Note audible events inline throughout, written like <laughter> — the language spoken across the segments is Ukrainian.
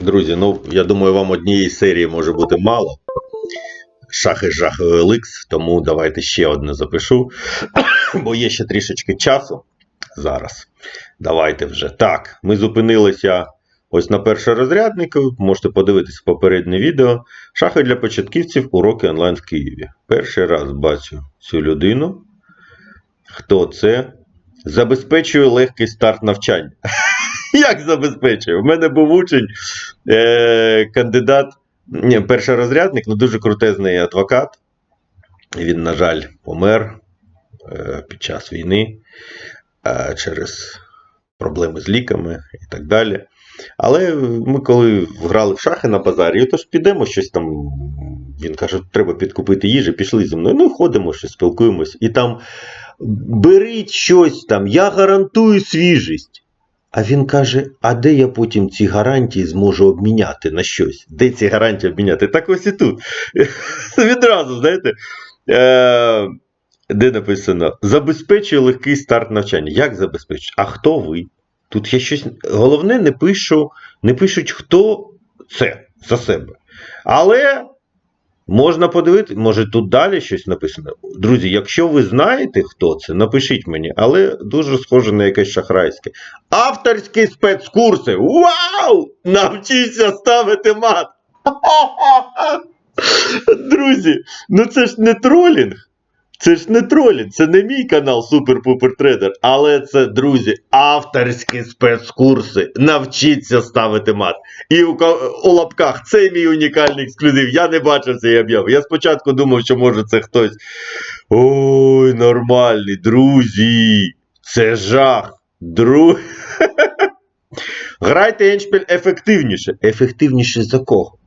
Друзі, ну я думаю, вам однієї серії може бути мало. Шахи жахи OLX, тому давайте ще одне запишу. <coughs> Бо є ще трішечки часу зараз. Давайте вже. Так, ми зупинилися ось на першорозряднику. Можете подивитися попереднє відео. Шахи для початківців, уроки онлайн в Києві. Перший раз бачу цю людину. Хто це? Забезпечую легкий старт навчання. <laughs> <laughs> Як забезпечую? У мене був учень, е, кандидат, ні, першорозрядник, ну дуже крутезний адвокат. Він, на жаль, помер е, під час війни е, через проблеми з ліками і так далі. Але ми коли грали в шахи на базарі, то ж підемо щось там. Він каже, треба підкупити їжі, пішли зі мною. Ну, ходимо, щось спілкуємось. І там беріть щось там, я гарантую свіжість. А він каже: а де я потім ці гарантії зможу обміняти на щось? Де ці гарантії обміняти? Так ось і тут. <laughs> Відразу, знаєте. Е, де написано: забезпечує легкий старт навчання. Як забезпечує? А хто ви? Тут я щось. Головне, не пишу, не пишуть, хто це за себе. Але можна подивитися, може тут далі щось написано. Друзі, якщо ви знаєте, хто це, напишіть мені, але дуже схоже на якесь шахрайське. Авторські спецкурси. Вау! Навчіться ставити мат. <laughs> Друзі, ну це ж не тролінг. Це ж не тролінг, це не мій канал Супер Пупер Трейдер, але це, друзі, авторські спецкурси. Навчіться ставити мат. І у, у лапках це мій унікальний ексклюзив. Я не бачив цей об'яв. Я спочатку думав, що може це хтось. Ой, нормальний, друзі. Це жах. Дру... <laughs> Грайте еншпіль ефективніше. Ефективніше за кого?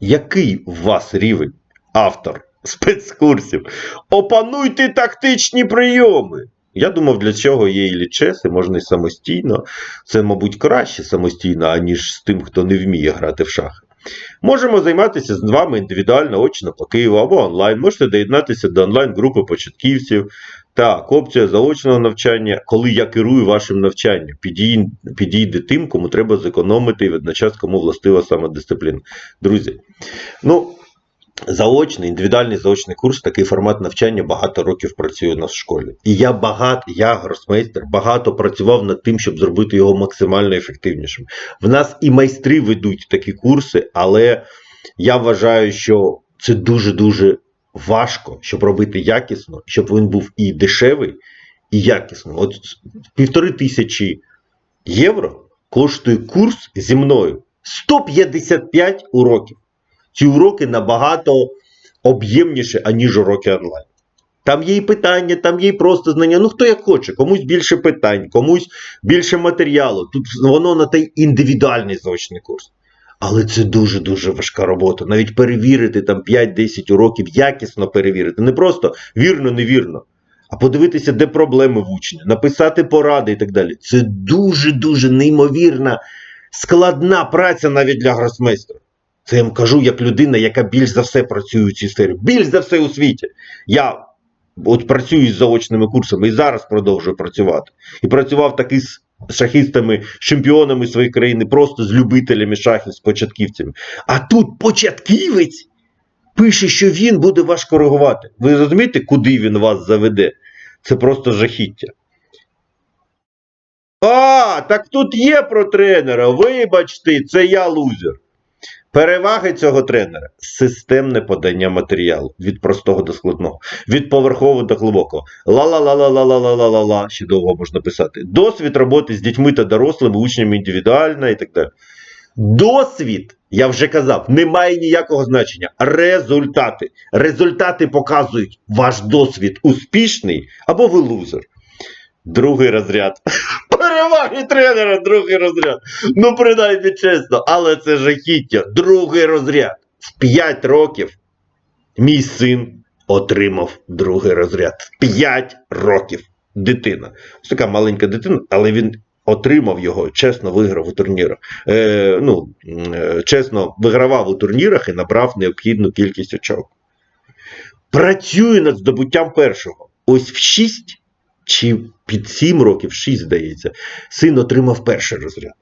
Який у вас рівень автор спецкурсів? Опануйте тактичні прийоми. Я думав, для чого є і лічеси, можна і самостійно. Це, мабуть, краще самостійно, аніж з тим, хто не вміє грати в шахи. Можемо займатися з вами індивідуально, очно по Києву або онлайн. Можете доєднатися до онлайн-групи початківців. Так, опція заочного навчання, коли я керую вашим навчанням, підійде тим, кому треба зекономити і водночас кому властива самодисципліна. Друзі, ну, заочний, індивідуальний заочний курс, такий формат навчання багато років працює у нас в школі. І я багато, я, гросмейстер, багато працював над тим, щоб зробити його максимально ефективнішим. В нас і майстри ведуть такі курси, але я вважаю, що це дуже-дуже важко, щоб робити якісно, щоб він був і дешевий, і якісний. От півтори тисячі євро коштує курс зі мною 155 уроків. Ці уроки набагато об'ємніше, аніж уроки онлайн. Там є і питання, там є і просто знання. Ну хто як хоче, комусь більше питань, комусь більше матеріалу. Тут воно на той індивідуальний заочний курс. Але це дуже-дуже важка робота. Навіть перевірити там 5-10 уроків, якісно перевірити. Не просто вірно, невірно. А подивитися, де проблеми в учня, написати поради і так далі. Це дуже-дуже неймовірна, складна праця навіть для гросмейстера. Це я вам кажу як людина, яка більш за все працює у цій сфері. Більш за все у світі. Я от працюю з заочними курсами і зараз продовжую працювати. І працював таки з шахістами, чемпіонами своєї країни, просто з любителями шахів, з початківцями. А тут початківець пише, що він буде вас коригувати. Ви розумієте, куди він вас заведе? Це просто жахіття. А, так тут є про тренера. Вибачте, це я лузер. Переваги цього тренера системне подання матеріалу від простого до складного, від поверхового до глибокого. Ла-ла-ла-ла-ла-ла-ла-ла-ла, ще довго можна писати. Досвід роботи з дітьми та дорослими, учнями індивідуально і так далі. Досвід, я вже казав, не має ніякого значення. Результати. Результати показують, ваш досвід успішний або ви лузер. Другий розряд. Переваги тренера, другий розряд. Ну, принаймні чесно, але це жахіття. Другий розряд. В 5 років мій син отримав другий розряд. В 5 років. Дитина. Ось така маленька дитина, але він отримав його, чесно виграв у турнірах. Е, ну, е, чесно вигравав у турнірах і набрав необхідну кількість очок. Працює над здобуттям першого. Ось в 6 чи під 7 років, 6, здається, син отримав перший розряд.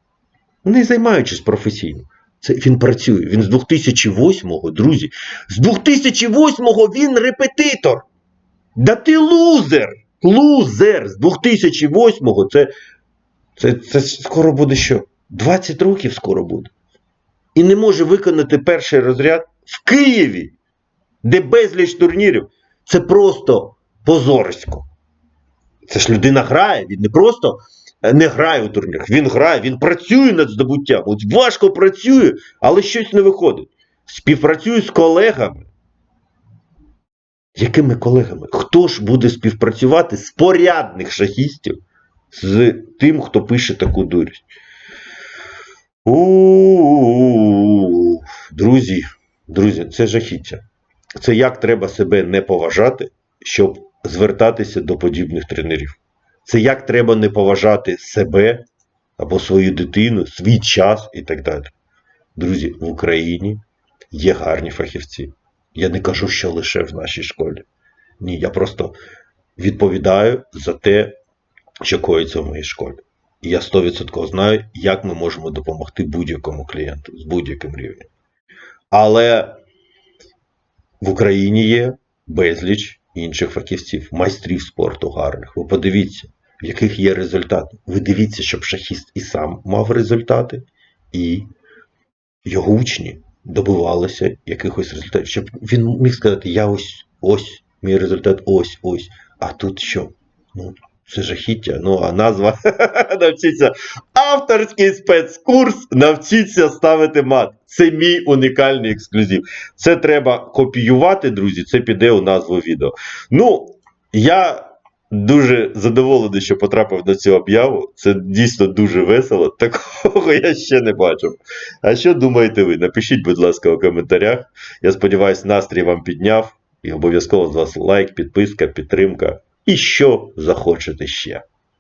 Не займаючись професійно. Це він працює. Він з 2008-го, друзі. З 2008-го він репетитор. Да ти лузер! Лузер! З 2008-го це, це, це скоро буде що? 20 років скоро буде. І не може виконати перший розряд в Києві, де безліч турнірів. Це просто позорисько. Це ж людина грає, він не просто е, не грає у турнірах, він грає, він працює над здобуттям. От важко працює, але щось не виходить. Співпрацює з колегами. Якими колегами? Хто ж буде співпрацювати з порядних шахістів з тим, хто пише таку дурість? Друзі, друзі, це жахіття. Це як треба себе не поважати, щоб звертатися до подібних тренерів. Це як треба не поважати себе або свою дитину, свій час і так далі. Друзі, в Україні є гарні фахівці. Я не кажу, що лише в нашій школі. Ні, я просто відповідаю за те, що коїться в моїй школі. І я 100% знаю, як ми можемо допомогти будь-якому клієнту з будь-яким рівнем. Але в Україні є безліч інших фахівців, майстрів спорту гарних. Ви подивіться, в яких є результати. Ви дивіться, щоб шахіст і сам мав результати, і його учні добивалися якихось результатів. Щоб він міг сказати, я ось, ось, мій результат ось, ось. А тут що? Ну, це жахіття. Ну, а назва <laughs> навчіться. Авторський спецкурс навчіться ставити мат. Це мій унікальний ексклюзив. Це треба копіювати, друзі. Це піде у назву відео. Ну, я дуже задоволений, що потрапив на цю об'яву. Це дійсно дуже весело. <laughs> Такого я ще не бачив. А що думаєте ви? Напишіть, будь ласка, у коментарях. Я сподіваюся, настрій вам підняв. І обов'язково з вас лайк, підписка, підтримка. І що захочете ще.